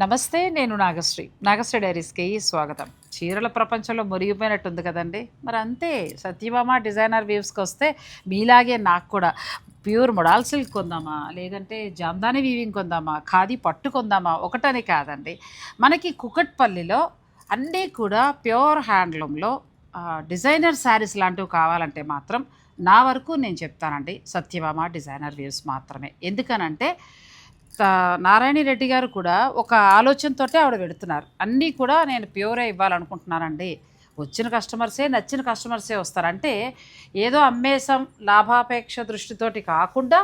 నమస్తే నేను నాగశ్రీ. నాగశ్రీ డైరీస్కి స్వాగతం. చీరల ప్రపంచంలో మురిగిపోయినట్టుంది కదండి. మరి అంతే సత్యభామ డిజైనర్ వీవ్స్కి వస్తే మీలాగే నాకు కూడా ప్యూర్ మొడాల్ సిల్క్ కొందామా? లేదంటే జామ్దాని వీవింగ్ కొందామా? ఖాదీ పట్టు కొందామా? ఒకటని కాదండి. మనకి కుకట్పల్లిలో అన్నీ కూడా ప్యూర్ హ్యాండ్లూమ్లో డిజైనర్ శారీస్ లాంటివి కావాలంటే మాత్రం నా వరకు నేను చెప్తానండి. సత్యభామ డిజైనర్ వ్యూస్ మాత్రమే. ఎందుకనంటే నారాయణ రెడ్డి గారు కూడా ఒక ఆలోచనతో ఆవిడ పెడుతున్నారు. అన్నీ కూడా నేను ప్యూరే ఇవ్వాలనుకుంటున్నానండి. వచ్చిన కస్టమర్సే నచ్చిన కస్టమర్సే వస్తారంటే ఏదో అమ్మేసాం లాభాపేక్ష దృష్టితోటి కాకుండా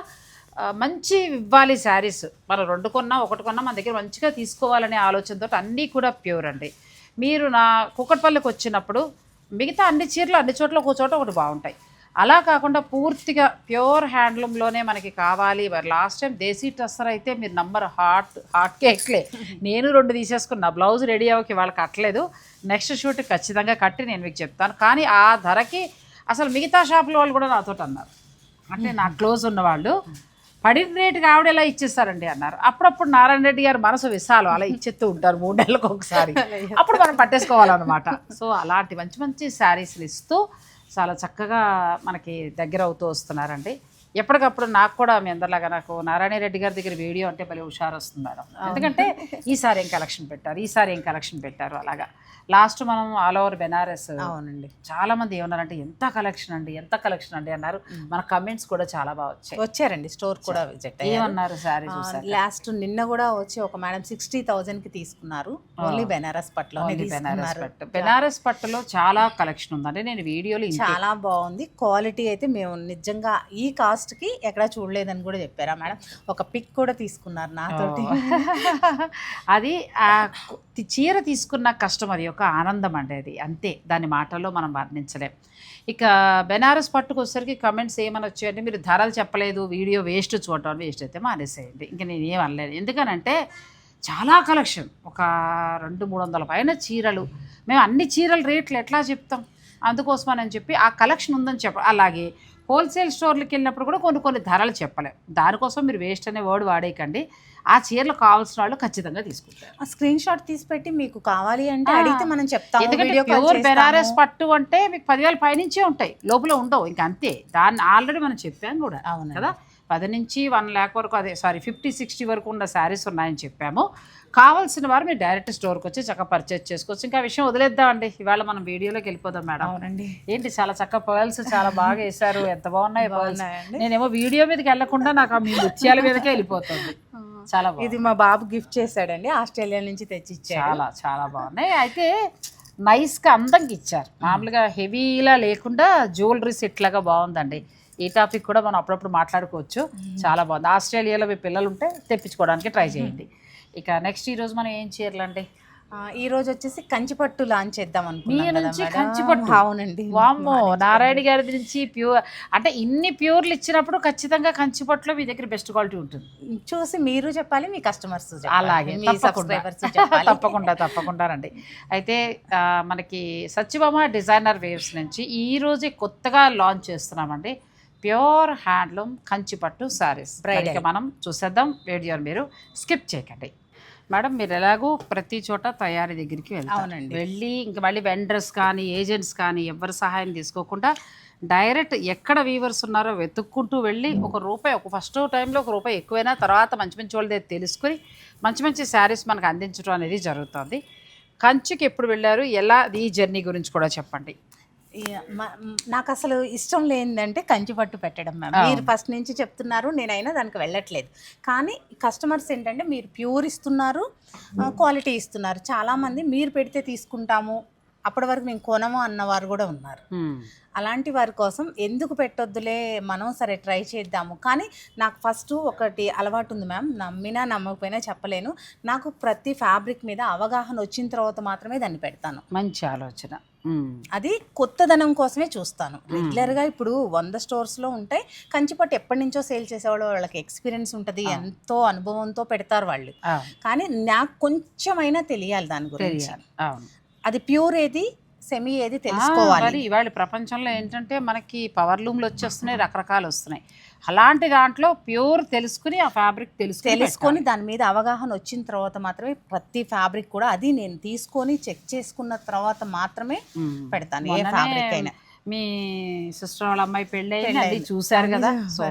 మంచి ఇవ్వాలి శారీస్. మనం రెండు కొన్నా ఒకటి కొన్నా మన దగ్గర మంచిగా తీసుకోవాలనే ఆలోచనతో అన్నీ కూడా ప్యూర్ అండి. మీరు నా కుక్కట్పల్లికి వచ్చినప్పుడు మిగతా అన్ని చీరలు అన్ని చోట్ల ఒక చోట ఒకటి బాగుంటాయి. అలా కాకుండా పూర్తిగా ప్యూర్ హ్యాండ్లూమ్లోనే మనకి కావాలి. మరి లాస్ట్ టైం దేశీ టస్సర్ అయితే మీరు నంబర్ హాట్ హాట్ కేక్లే నేను రెండు తీసేసుకున్నా. బ్లౌజ్ రెడీ అవ్వకి వాళ్ళకి కట్టలేదు. నెక్స్ట్ షూట్ ఖచ్చితంగా కట్టి నేను మీకు చెప్తాను. కానీ ఆ ధరకి అసలు మిగతా షాపుల వాళ్ళు కూడా నాతో అన్నారు. అంటే నా క్లోజ్ ఉన్నవాళ్ళు పడిన రేటుకి ఆవిడ ఎలా ఇచ్చేస్తారండి అన్నారు. అప్పుడప్పుడు నారాయణ రెడ్డి గారు మనసు విశాలం. అలా ఇచ్చేస్తూ ఉంటారు మూడు నెలలకు ఒకసారి. అప్పుడు మనం పట్టేసుకోవాలన్నమాట. సో అలాంటి మంచి మంచి శారీస్లు ఇస్తూ చాలా చక్కగా మనకి దగ్గర అవుతూ వస్తున్నారండి. ఎప్పటికప్పుడు నాకు కూడా మీ అందరిలాగా నాకు నారాయణ రెడ్డి గారి దగ్గర వీడియో అంటే భలే హుషారు వస్తుంది మేడం ఎందుకంటే ఈసారి ఏం కలెక్షన్ పెట్టారు? ఈసారి ఏం కలెక్షన్ పెట్టారు? అలాగా. లాస్ట్ మనం ఆల్ ఓవర్ బెనారస్ అవునండి. చాలా మంది ఏమన్నారంటే ఎంత కలెక్షన్ అండి ఎంత కలెక్షన్ అండి అన్నారు. మన కమెంట్స్ కూడా చాలా బాగా వచ్చాయి. వచ్చారండి స్టోర్ కూడా విజిట్ ఏమన్నారు చూసారు లాస్ట్ నిన్న కూడా వచ్చి ఒక మేడం సిక్స్టీ థౌజండ్కి తీసుకున్నారు. ఓన్లీ బెనారస్ పట్లో బెనారస్ పట్టు. బెనారస్ పట్టులో చాలా కలెక్షన్ ఉందండి. నేను వీడియోలో. చాలా బాగుంది. క్వాలిటీ అయితే మేము నిజంగా ఈ కాస్ట్కి ఎక్కడ చూడలేదని కూడా చెప్పారా మేడం? ఒక పిక్ కూడా తీసుకున్నారు నాతోటి. అది చీర తీసుకున్న కష్టం అది ఒక ఆనందం అండి అది. అంతే దాని మాటల్లో మనం వర్ణించలేం. ఇక బెనారస్ పట్టుకొచ్చేసరికి కమెంట్స్ ఏమని వచ్చాయంటే మీరు ధరలు చెప్పలేదు వీడియో వేస్ట్ చూడటం వేస్ట్ అయితే మానేసేయండి. ఇంకా నేను ఏం అనలేదు ఎందుకనంటే చాలా కలెక్షన్ ఒక రెండు మూడు వందల పైన చీరలు. మేము అన్ని చీరల రేట్లు ఎట్లా చెప్తాం? అందుకోసమని చెప్పి ఆ కలెక్షన్ ఉందని చెప్ప అలాగే హోల్సేల్ స్టోర్లకు వెళ్ళినప్పుడు కూడా కొన్ని కొన్ని ధరలు చెప్పలేం. దానికోసం మీరు వేస్ట్ అనే వర్డ్ వాడేయకండి. ఆ చీరలు కావాల్సిన వాళ్ళు ఖచ్చితంగా తీసుకుంటారు. ఆ స్క్రీన్ షాట్ తీసి పెట్టి మీకు కావాలి అంటే. అడిగితే మనం చెప్తాము ఎందుకంటే ప్యూర్ బెనారస్. పట్టు అంటే మీకు పదివేల పైనుంచే ఉంటాయి లోపల ఉండవు ఇంకా అంతే. దాన్ని ఆల్రెడీ మనం చెప్పాం కూడా అవునండి. కదా? పది నుంచి వన్ ల్యాక్ వరకు అదే సారీ ఫిఫ్టీ సిక్స్టీ వరకు ఉన్న శారీస్ ఉన్నాయని చెప్పాము. కావాల్సిన వారు మీరు డైరెక్ట్ స్టోర్కి వచ్చి చక్కగా పర్చేస్ చేసుకోవచ్చు. ఇంకా విషయం వదిలేద్దామండి. ఇవాళ మనం వీడియోలోకి వెళ్ళిపోదాం మేడం. అవునండి. ఏంటి చాలా చక్కగా పర్ల్స్ చాలా బాగా వేశారు ఎంత బాగున్నాయి పర్ల్స్. నేనేమో వీడియో మీదకి వెళ్ళకుండా నాకు ఆ మీ ముత్యాల మీదకే వెళ్ళిపోతుంది. చాలా ఇది మా బాబు గిఫ్ట్ చేశాడండి ఆస్ట్రేలియా నుంచి తెచ్చి ఇచ్చాడు చాలా చాలా బాగున్నాయి. అయితే నైస్గా అందంగా ఇచ్చారు. మామూలుగా హెవీలా లేకుండా జ్యువెలరీ సెట్ లాగా బాగుందండి. ఈ టాపిక్ కూడా మనం అప్పుడప్పుడు మాట్లాడుకోవచ్చు. చాలా బాగుంది. ఆస్ట్రేలియాలో మీ పిల్లలు ఉంటే తెప్పించుకోవడానికి ట్రై చేయండి. ఇక నెక్స్ట్ ఈ రోజు మనం ఏం చీరలండి? ఆ, ఈ రోజు వచ్చేసి కంచిపట్టు లాంచ్ చేద్దాం అనుకున్నాం నుంచి. కంచిపట్టు? అవునండి. వామ్మో నారాయణ గారి నుంచి ప్యూర్ అంటే ఇన్ని ప్యూర్లు ఇచ్చినప్పుడు ఖచ్చితంగా కంచిపట్టులో మీ దగ్గర బెస్ట్ క్వాలిటీ ఉంటుంది. చూసి మీరు చెప్పాలి మీ కస్టమర్స్ అలాగే మీ తప్పకుండా. తప్పకుండా తప్పకుండా రండి. అయితే మనకి సత్యభామ డిజైనర్ వేవ్స్ నుంచి ఈ రోజే కొత్తగా లాంచ్ చేస్తున్నామండి. ప్యూర్ హ్యాండ్లూమ్ కంచిపట్టు శారీస్. ఇక మనం చూసేద్దాం. వీడియోని మీరు స్కిప్ చేయకండి. మేడం మీరు ఎలాగో ప్రతి చోట తయారీ దగ్గరికి వెళ్తారు. వెళ్ళి ఇంక మళ్ళీ వెండర్స్ కానీ ఏజెంట్స్ కానీ ఎవరి సహాయం తీసుకోకుండా డైరెక్ట్ ఎక్కడ వీవర్స్ ఉన్నారో వెతుక్కుంటూ వెళ్ళి ఒక రూపాయి ఒక ఫస్ట్ టైంలో ఒక రూపాయి ఎక్కువైనా తర్వాత మంచి మంచి వాళ్ళ దగ్గర తెలుసుకుని మంచి మంచి శారీస్ మనకు అందించడం అనేది జరుగుతుంది. కంచికి ఎప్పుడు వెళ్ళారు? ఎలా? ఈ జర్నీ గురించి కూడా చెప్పండి. నాకు అసలు ఇష్టం లేనిదంటే కంచిపట్టు పెట్టడం మ్యామ్. మీరు ఫస్ట్ నుంచి చెప్తున్నారు నేనైనా దానికి వెళ్ళట్లేదు. కానీ కస్టమర్స్ ఏంటంటే మీరు ప్యూర్ ఇస్తున్నారు క్వాలిటీ ఇస్తున్నారు. చాలామంది మీరు పెడితే తీసుకుంటాము అప్పటి వరకు మేము కొనము అన్నవారు కూడా ఉన్నారు. అలాంటి వారి కోసం ఎందుకు పెట్టొద్దులే? మనం సరే ట్రై చేద్దాము. కానీ నాకు ఫస్ట్ ఒకటి అలవాటు ఉంది మ్యామ్. నమ్మినా నమ్మకపోయినా చెప్పలేను. నాకు ప్రతి ఫ్యాబ్రిక్ మీద అవగాహన వచ్చిన తర్వాత మాత్రమే దాన్ని పెడతాను. మంచి ఆలోచన. అది కొత్తదనం కోసమే చూస్తాను. రెగ్యులర్గా ఇప్పుడు వంద స్టోర్స్లో ఉంటాయి. కంచిపట్టు ఎప్పటి నుంచో సేల్ చేసేవాళ్ళు వాళ్ళకి ఎక్స్పీరియన్స్ ఉంటుంది. ఎంతో అనుభవంతో పెడతారు వాళ్ళు. కానీ నాకు కొంచెమైనా తెలియాలి దాని గురించి. అది ప్యూర్ ఏది? సెమీ ఏది తెలుసుకోవాలి. ఇవాళ ప్రపంచంలో ఏంటంటే మనకి పవర్ లూమ్లు వచ్చేస్తున్నాయి రకరకాలు వస్తున్నాయి. అలాంటి దాంట్లో ప్యూర్ తెలుసుకుని ఆ ఫ్యాబ్రిక్ తెలుసుకుని తెలుసుకొని దాని మీద అవగాహన వచ్చిన తర్వాత మాత్రమే ప్రతి ఫ్యాబ్రిక్ కూడా అది నేను తీసుకొని చెక్ చేసుకున్న తర్వాత మాత్రమే. పెడతాను ఏ ఫ్యాబ్రిక్ అయినా. మీ సిస్టర్ వాళ్ళ అమ్మాయి పెళ్ళి అది. చూశారు కదా. సో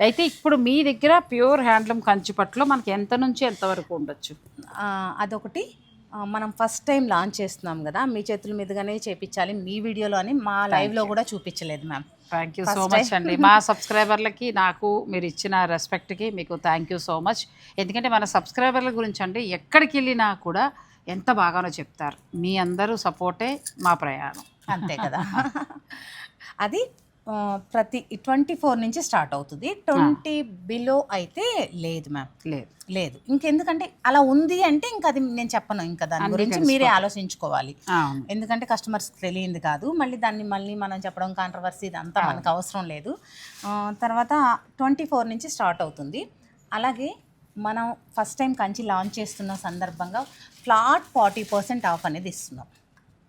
అయితే ఇప్పుడు మీ దగ్గర ప్యూర్ హ్యాండ్లూమ్ కంచిపట్లో మనకి ఎంత నుంచి ఎంత వరకు ఉండొచ్చు? అదొకటి. మనం ఫస్ట్ టైం లాంచ్ చేస్తున్నాం కదా మీ చేతుల మీదుగానే చేపించాలి మీ వీడియోలో అని మా లైవ్లో కూడా చూపించలేదు ma'am thank you so much అండి. మా సబ్స్క్రైబర్లకి నాకు మీరు ఇచ్చిన రెస్పెక్ట్కి మీకు థ్యాంక్ యూ సో మచ్ ఎందుకంటే మన సబ్స్క్రైబర్ల గురించి అండి ఎక్కడికి వెళ్ళినా కూడా ఎంత బాగానో చెప్తారు. మీ అందరూ సపోర్టే మా ప్రయాణం. అంతే కదా. అది ప్రతి ట్వంటీ ఫోర్ నుంచి స్టార్ట్ అవుతుంది. ట్వంటీ బిలో అయితే లేదు మ్యామ్. లేదు. లేదు. ఇంకెందుకంటే అలా ఉంది అంటే ఇంకా అది నేను చెప్పను ఇంకా దాని గురించి మీరే ఆలోచించుకోవాలి. ఎందుకంటే కస్టమర్స్కి తెలియంది కాదు. మళ్ళీ దాన్ని మళ్ళీ మనం చెప్పడం కాంట్రవర్సీ ఇదంతా మనకు అవసరం లేదు. తర్వాత ట్వంటీ ఫోర్ నుంచి స్టార్ట్ అవుతుంది. అలాగే మనం ఫస్ట్ టైం కంచి లాంచ్ చేస్తున్న సందర్భంగా ఫ్లాట్ ఫార్టీ పర్సెంట్ ఆఫ్ అనేది ఇస్తున్నాం.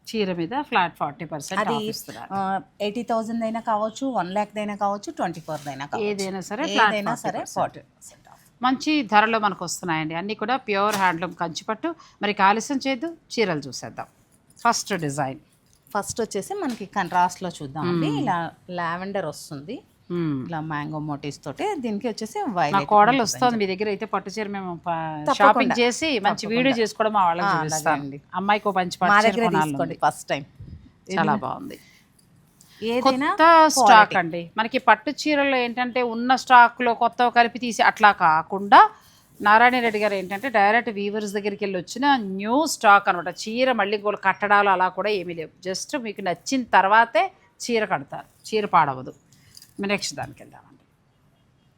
చీర మీద ఫ్లాట్ ఫార్టీ పర్సెంట్ అది ఎయిటీ థౌజండ్ అయినా కావచ్చు వన్ ల్యాక్ అయినా కావచ్చు ట్వంటీ ఫోర్ అయినా కావచ్చు. ఏదైనా సరే ఏదైనా సరే 40%. ఫార్టీ పర్సెంట్ మంచి ధరలో మనకు వస్తున్నాయండి. అన్నీ కూడా ప్యూర్ హ్యాండ్లూమ్ కంచిపట్టు. మరి ఆలస్యం చేయొద్దు చీరలు చూసేద్దాం. First design. ఫస్ట్ వచ్చేసి మనకి కంట్రాస్ట్లో చూద్దామండి. ఇలా లావెండర్ వస్తుంది. ఇలా మ్యాంగో మోటివ్స్ తోటి దీనికి వచ్చేసి నా వైలెట్ కోడలు వస్తుంది మీ దగ్గర అయితే పట్టు చీర మేము షాపింగ్ చేసి మంచి వీడియో చేసుకోవడం మా వాళ్ళకి ఆ, చూపిస్తాను. అలాగే అండి. అమ్మాయికి ఒక మంచి మా పట్టు దగ్గర తీసుకోండి. First time. చాలా బాగుంది. ఏదైనా కొత్త స్టాక్ అండి. మనకి పట్టు చీరలో ఏంటంటే ఉన్న స్టాక్లో కొత్త కలిపి తీసి అట్లా కాకుండా నారాయణ రెడ్డి గారు ఏంటంటే డైరెక్ట్ వీవర్స్ దగ్గరికి వెళ్ళి వచ్చిన న్యూ స్టాక్ అనమాట చీర మళ్ళీ ఇంకోటి కట్టడాలు అలా కూడా ఏమీ లేవు. జస్ట్ మీకు నచ్చిన తర్వాతే చీర కడతారు. చీర పాడవదు. నెక్స్ట్ దానికి వెళ్దామండి.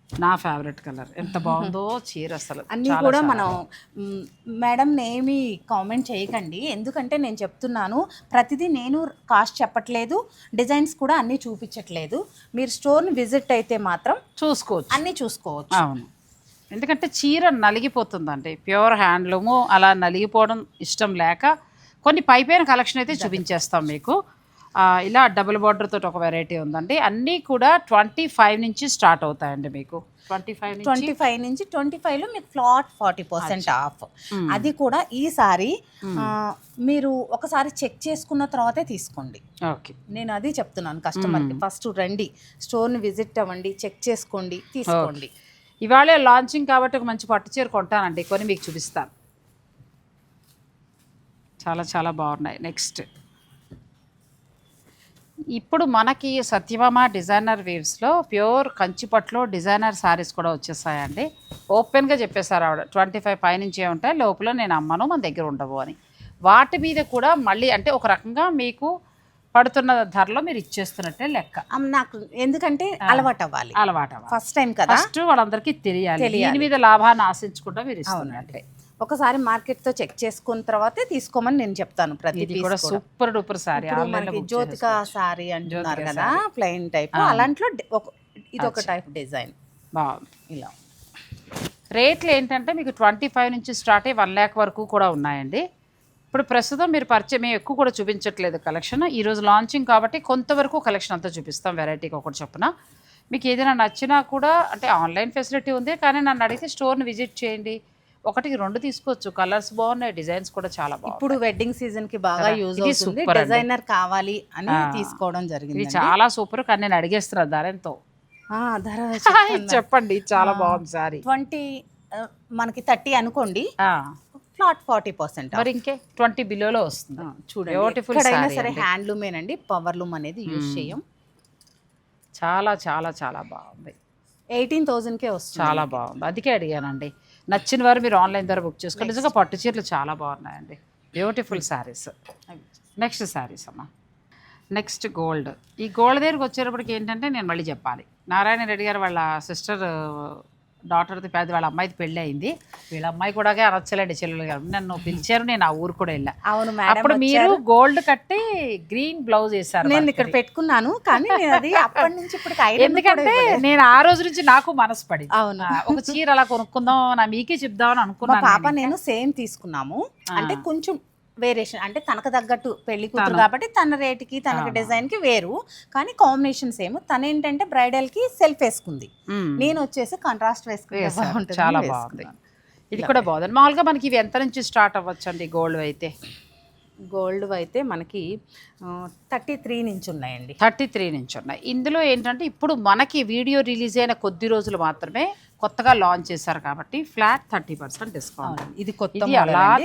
నా ఫేవరెట్ కలర్ ఎంత బాగుందో చీర అసలు. అన్నీ కూడా మనం మేడం ఏమి కామెంట్ చేయకండి. ఎందుకంటే నేను చెప్తున్నాను ప్రతిదీ నేను కాస్ట్ చెప్పట్లేదు డిజైన్స్ కూడా అన్నీ చూపించట్లేదు. మీరు స్టోర్ని విజిట్ అయితే మాత్రం చూసుకోవచ్చు. అన్నీ చూసుకోవచ్చు. అవును. ఎందుకంటే చీర నలిగిపోతుందండి. ప్యూర్ హ్యాండ్లూము అలా నలిగిపోవడం ఇష్టం లేక కొన్ని పైపైన కలెక్షన్ అయితే చూపించేస్తాం మీకు. ఇలా డబుల్ బార్డర్ తోటి ఒక వెరైటీ ఉందండి. అన్నీ కూడా ట్వంటీ ఫైవ్ నుంచి స్టార్ట్ అవుతాయండి మీకు. ట్వంటీ ఫైవ్ నుంచి? ట్వంటీ ఫైవ్ నుంచి ట్వంటీ ఫైవ్లో మీకు ఫ్లాట్ ఫార్టీ పర్సెంట్ ఆఫ్. అది కూడా ఈసారి మీరు ఒకసారి చెక్ చేసుకున్న తర్వాతే తీసుకోండి. ఓకే. నేను అది చెప్తున్నాను కస్టమర్కి. ఫస్ట్ రండి స్టోర్ని విజిట్ అవ్వండి చెక్ చేసుకోండి తీసుకోండి. ఇవాళే లాంచింగ్ కాబట్టి ఒక మంచి పట్టు చీర కొంటానండి. కొని మీకు చూపిస్తాను. చాలా చాలా బాగున్నాయి. నెక్స్ట్. ఇప్పుడు మనకి సత్యభామ డిజైనర్ వేవ్స్లో ప్యూర్ కంచిపట్లో డిజైనర్ శారీస్ కూడా వచ్చేసాయండి. ఓపెన్గా చెప్పేశారు ఆవిడ. ట్వంటీ ఫైవ్ పైనుంచి ఉంటాయి లోపల నేను అమ్మను మన దగ్గర ఉండవు అని. వాటి మీద కూడా మళ్ళీ అంటే ఒక రకంగా మీకు పడుతున్న ధరలో మీరు ఇచ్చేస్తున్నట్టే లెక్క. నాకు ఎందుకంటే అలవాటు అవ్వాలి. అలవాటు ఫస్ట్ టైం కదా? ఫస్ట్ వాళ్ళందరికీ తెలియాలి. దీని మీద లాభాన్ని ఆశించకుండా మీరు ఇస్తున్నట్టే. ఒకసారి మార్కెట్తో చెక్ చేసుకున్న తర్వాతే తీసుకోమని నేను చెప్తాను ప్రతి కూడా సూపర్ డూపర్ సారీ. మనకి జ్యోతిక సారీ అంటున్నారు కదా ప్లెయిన్ టైప్ అలాంట్లో ఇది ఒక టైప్ డిజైన్ బాగుంది ఇలా. రేట్లు ఏంటంటే మీకు ట్వంటీ ఫైవ్ నుంచి స్టార్ట్ అయ్యి వన్ ల్యాక్ వరకు కూడా ఉన్నాయండి. ఇప్పుడు ప్రస్తుతం మీరు పరిచయం మేము ఎక్కువ కూడా చూపించట్లేదు కలెక్షన్. ఈరోజు లాంచింగ్ కాబట్టి కొంతవరకు కలెక్షన్ అంతా చూపిస్తాం వెరైటీకి ఒకటి చొప్పున. మీకు ఏదైనా నచ్చినా కూడా అంటే ఆన్లైన్ ఫెసిలిటీ ఉంది కానీ నన్ను అడిగితే స్టోర్ని విజిట్ చేయండి. ఒకటికి రెండు తీసుకోవచ్చు. కలర్స్ బాగున్నాయి డిజైన్స్ కూడా చాలా బాగున్నాయి ఇప్పుడు వెడ్డింగ్ సీజన్కి బాగా యూజ్ అవుతుంది. డిజైనర్ కావాలి అని తీసుకోవడం ఇది జరిగింది చాలా సూపర్ కానీ నేను అడిగేస్తున్నాను ధర ఎంతో ధర చెప్పండి. చాలా బాగుంది సారీ. ట్వంటీ మనకి థర్టీ అనుకోండి. ఫ్లాట్ ఫార్టీ పర్సెంట్ మరి ఇంకే ట్వంటీ బిలోలో వస్తుంది. చూడండి. Beautiful ఎక్కడైనా సరే. హ్యాండ్లూమేనండి పవర్ లూమ్ అనేది యూజ్ చేయం. చాలా చాలా చాలా బాగుంది. ఎయిటీన్ థౌజండ్కే వస్తుంది. చాలా బాగుంది. అందుకే అడిగానండి. నచ్చిన వారు మీరు ఆన్లైన్ ద్వారా బుక్ చేసుకోండి నిజంగా పట్టు చీరలు చాలా బాగున్నాయండి. బ్యూటిఫుల్ శారీస్ నెక్స్ట్ శారీస్ అమ్మా. నెక్స్ట్ గోల్డ్ ఈ గోల్డ్ దగ్గరికి వచ్చేటప్పటికి ఏంటంటే నేను మళ్ళీ చెప్పాలి. నారాయణ రెడ్డి గారు వాళ్ళ సిస్టర్ డాటర్ది పెద్ద వాళ్ళ అమ్మాయిది పెళ్ళి అయింది. వీళ్ళ అమ్మాయి కూడా అనొచ్చలేండి చెల్లెలు గారు. నన్ను పిలిచారు నేను ఆ ఊరు కూడా వెళ్ళా. అవును అప్పుడు మీరు గోల్డ్ కట్టి గ్రీన్ బ్లౌజ్ వేసారు నేను ఇక్కడ పెట్టుకున్నాను కానీ అది అప్పటి నుంచి ఇప్పుడు ఎందుకంటే నేను ఆ రోజు నుంచి నాకు మనసు పడింది. అవును. ఒక చీర అలా కొనుక్కుందాం నా మీకే చెప్దామని అనుకున్నాను పాప నేను సేమ్ తీసుకున్నాము. అంటే కొంచెం వేరియేషన్. అంటే తనకు తగ్గట్టు పెళ్ళి కూతురు కాబట్టి తన రేటుకి తనకి డిజైన్కి వేరు. కానీ కాంబినేషన్ సేమ్. తను ఏంటంటే బ్రైడల్కి సెల్ఫ్ వేసుకుంది. నేను వచ్చేసి కాంట్రాస్ట్. బాగుంటుంది చాలా బాగుంది. ఇది కూడా బాగుంది. మామూలుగా మనకి ఇవి ఎంత నుంచి స్టార్ట్ అవ్వచ్చు అండి గోల్డ్ అయితే? గోల్డ్ అయితే మనకి థర్టీ త్రీ నుంచి ఉన్నాయండి. థర్టీ త్రీ నుంచి ఉన్నాయి. ఇందులో ఏంటంటే ఇప్పుడు మనకి వీడియో రిలీజ్ అయిన కొద్ది రోజులు మాత్రమే కొత్తగా లాంచ్ చేశారు కాబట్టి ఫ్లాట్ థర్టీ పర్సెంట్ డిస్కౌంట్. ఇది కొత్త అలా